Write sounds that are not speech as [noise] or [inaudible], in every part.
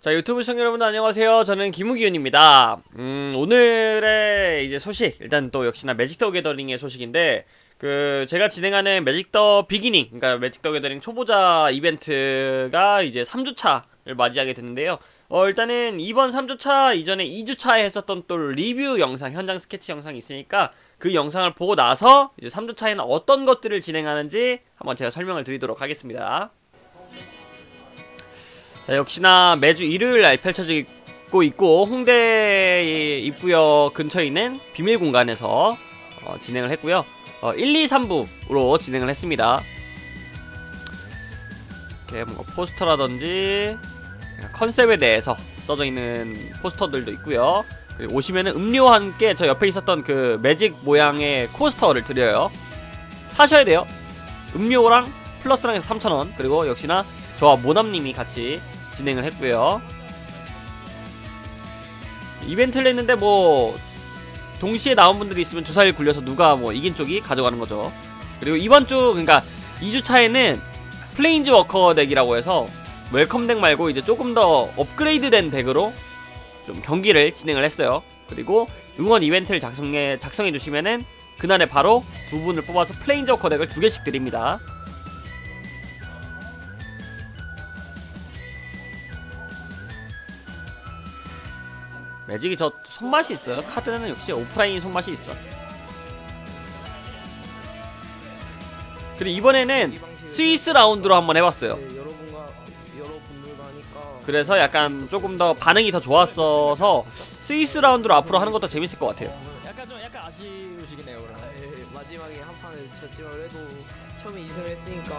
자 유튜브 시청자 여러분 안녕하세요. 저는 김우기훈입니다. 음 오늘의 이제 소식 일단 또 역시나 매직 더 게더링의 소식인데 그 제가 진행하는 매직 더 비기닝 그러니까 매직 더 게더링 초보자 이벤트가 이제 3주차를 맞이하게 됐는데요. 어 일단은 이번 3주차 이전에 2주차에 했었던 또 리뷰 영상 현장 스케치 영상이 있으니까 그 영상을 보고 나서 이제 3주차에는 어떤 것들을 진행하는지 한번 제가 설명을 드리도록 하겠습니다 자, 역시나 매주 일요일 날 펼쳐지고 있고 홍대 입구역 근처에 있는 비밀 공간에서 어, 진행을 했고요. 어, 1, 2, 3부로 진행을 했습니다. 이렇게 뭔가 포스터라든지 컨셉에 대해서 써져 있는 포스터들도 있고요. 그리고 오시면은 음료와 함께 저 옆에 있었던 그 매직 모양의 코스터를 드려요. 사셔야 돼요. 음료랑 플러스랑 해서 3,000원. 그리고 역시나 저와 모남님이 같이 진행을 했고요. 이벤트를 했는데 뭐 동시에 나온 분들이 있으면 주사위 굴려서 누가 뭐 이긴 쪽이 가져가는 거죠. 그리고 이번 주 그러니까 2주 차에는 플레인즈 워커 덱이라고 해서 웰컴 덱 말고 이제 조금 더 업그레이드된 덱으로 좀 경기를 진행을 했어요. 그리고 응원 이벤트를 작성해 작성해 주시면은 그날에 바로 두 분을 뽑아서 플레인즈 워커 덱을 두 개씩 드립니다. 매직이 저 손맛이 있어요. 카드는 역시 오프라인 손맛이 있어. 그리고 이번에는 스위스 라운드로 한번 해봤어요. 네, 그래서 약간 조금 더 반응이 더 좋았어서 스위스 라운드로 앞으로 하는 것도 재밌을 것 같아요. 약간 좀 약간 아쉬우시겠네요 아, 그러면. 예, 마지막에 한 판을 졌지만 그래도 처음에 2승을 했으니까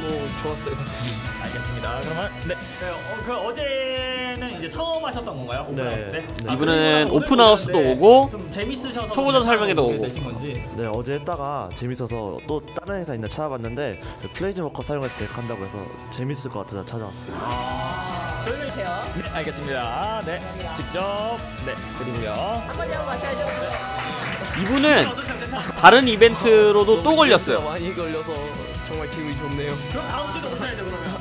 뭐 좋았어요. [laughs] 알겠습니다. 그러면 네. 네 어, 그 어제는 이제 처음 하셨던 건가요? 오픈 네. 하우스 때? 네. 이분은 그러면 오픈하우스도 오늘 오고 좀 재밌으셔서 초보자 설명회도 오게 오고. 되신 건지. 네 어제 했다가 재밌어서 또 다른 회사 있나 찾아봤는데 그 플레이즈 워커 사용해서 덱 한다고 해서 재밌을 것 같아서 찾아왔어요. 아, 저희는 네 알겠습니다. 네 직접 네 드리고요. 한마디 하고 가셔야죠. 이분은 어떠세요? 괜찮아요? 다른 이벤트로도 또 걸렸어요. 많이 걸려서 정말 기분이 좋네요. 그럼 다음 주도 오셔야죠 그러면.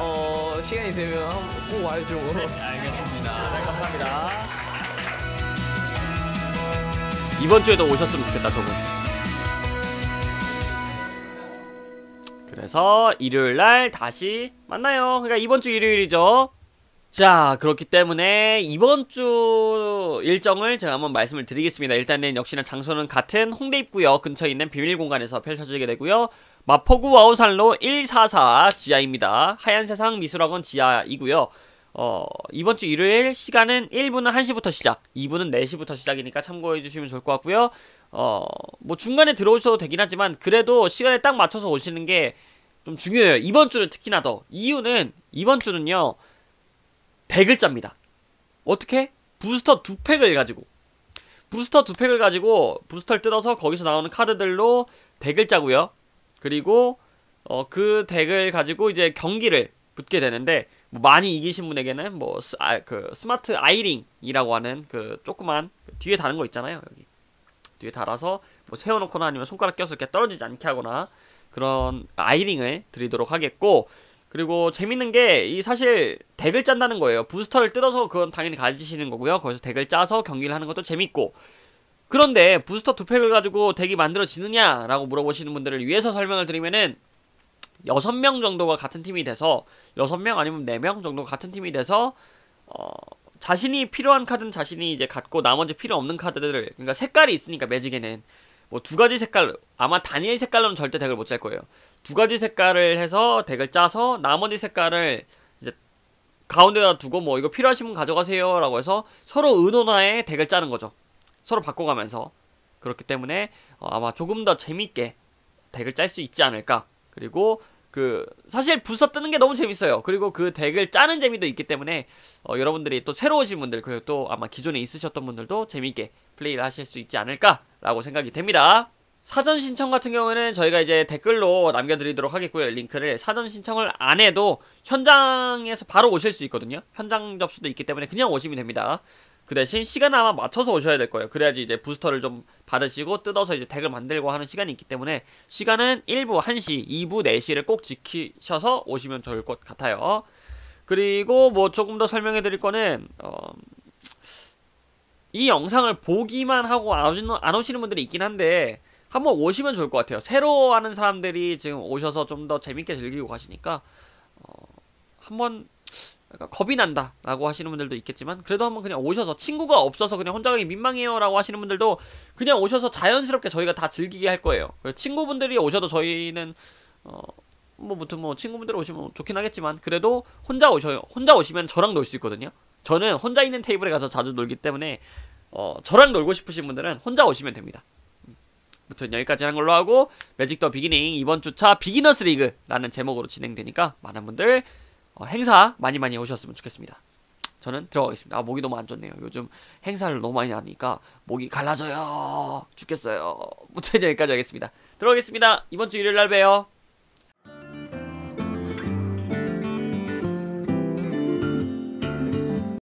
어 시간이 되면 한- 꼭 와야죠. 네 알겠습니다. 네, 감사합니다. 이번 주에도 오셨으면 좋겠다 저분. 그래서 일요일 날 다시 만나요. 그러니까 이번 주 일요일이죠. 자, 그렇기 때문에 이번 주 일정을 제가 한번 말씀을 드리겠습니다. 일단은 역시나 장소는 같은 홍대 입구역 근처에 있는 비밀 공간에서 펼쳐지게 되고요. 마포구 와우산로 144 지하입니다. 하얀 세상 미술학원 지하이고요. 어, 이번 주 일요일 시간은 1부는 1시부터 시작, 2부는 4시부터 시작이니까 참고해 주시면 좋을 것 같고요. 어, 뭐 중간에 들어오셔도 되긴 하지만 그래도 시간에 딱 맞춰서 오시는 게 좀 중요해요. 이번 주는 특히나 더. 이유는 이번 주는요. 100글자입니다. 어떻게? 부스터 두 팩을 가지고 부스터 두 팩을 가지고 부스터를 뜯어서 거기서 나오는 카드들로 100글자고요. 그리고 어, 그 덱을 가지고 이제 경기를 붙게 되는데 뭐 많이 이기신 분에게는 뭐 스, 아, 그 스마트 아이링이라고 하는 그 조그만 그 뒤에 다는 거 있잖아요 여기. 뒤에 달아서 뭐 세워놓거나 아니면 손가락 껴서 이렇게 떨어지지 않게 하거나 그런 아이링을 드리도록 하겠고 그리고 재밌는 게 이 사실 덱을 짠다는 거예요. 부스터를 뜯어서 그건 당연히 가지시는 거고요. 거기서 덱을 짜서 경기를 하는 것도 재밌고 그런데 부스터 두 팩을 가지고 덱이 만들어지느냐라고 물어보시는 분들을 위해서 설명을 드리면은 여섯 명 정도가 같은 팀이 돼서 여섯 명 아니면 네 명 정도 같은 팀이 돼서 어 자신이 필요한 카드는 자신이 이제 갖고 나머지 필요 없는 카드들을 그러니까 색깔이 있으니까 매직에는 뭐 두 가지 색깔 아마 단일 색깔로는 절대 덱을 못 짤 거예요. 두 가지 색깔을 해서 덱을 짜서 나머지 색깔을 이제 가운데다 두고 뭐 이거 필요하신 분 가져가세요라고 해서 서로 의논하에 덱을 짜는 거죠. 서로 바꿔가면서 그렇기 때문에 어, 아마 조금 더 재밌게 덱을 짤 수 있지 않을까. 그리고 그 사실 부서 뜨는 게 너무 재밌어요. 그리고 그 덱을 짜는 재미도 있기 때문에 어, 여러분들이 또 새로 오신 분들 그리고 또 아마 기존에 있으셨던 분들도 재미있게 플레이를 하실 수 있지 않을까라고 생각이 됩니다. 사전 신청 같은 경우에는 저희가 이제 댓글로 남겨드리도록 하겠고요. 링크를 사전 신청을 안 해도 현장에서 바로 오실 수 있거든요. 현장 접수도 있기 때문에 그냥 오시면 됩니다. 그 대신 시간 아마 맞춰서 오셔야 될 거예요. 그래야지 이제 부스터를 좀 받으시고 뜯어서 이제 덱을 만들고 하는 시간이 있기 때문에 시간은 1부 1시, 2부 4시를 꼭 지키셔서 오시면 좋을 것 같아요. 그리고 뭐 조금 더 설명해 드릴 거는 어, 이 영상을 보기만 하고 안 오시는, 안 오시는 분들이 있긴 한데 한번 오시면 좋을 것 같아요. 새로 하는 사람들이 지금 오셔서 좀 더 재밌게 즐기고 가시니까 어, 한번 약간 겁이 난다라고 하시는 분들도 있겠지만 그래도 한번 그냥 오셔서 친구가 없어서 그냥 혼자 가기 민망해요라고 하시는 분들도 그냥 오셔서 자연스럽게 저희가 다 즐기게 할 거예요. 친구분들이 오셔도 저희는 어, 뭐 무튼 뭐 친구분들 오시면 좋긴 하겠지만 그래도 혼자 오셔요. 혼자 오시면 저랑 놀 수 있거든요. 저는 혼자 있는 테이블에 가서 자주 놀기 때문에 어, 저랑 놀고 싶으신 분들은 혼자 오시면 됩니다. 음. 무튼 여기까지 하는 걸로 하고 매직 더 비기닝 이번 주차 비기너스 리그라는 제목으로 진행되니까 많은 분들 어, 행사 많이 많이 오셨으면 좋겠습니다. 저는 들어가겠습니다. 아, 목이 너무 안 좋네요. 요즘 행사를 너무 많이 하니까 목이 갈라져요. 죽겠어요. 무튼 여기까지 하겠습니다. 들어가겠습니다. 이번 주 일요일 날 봬요.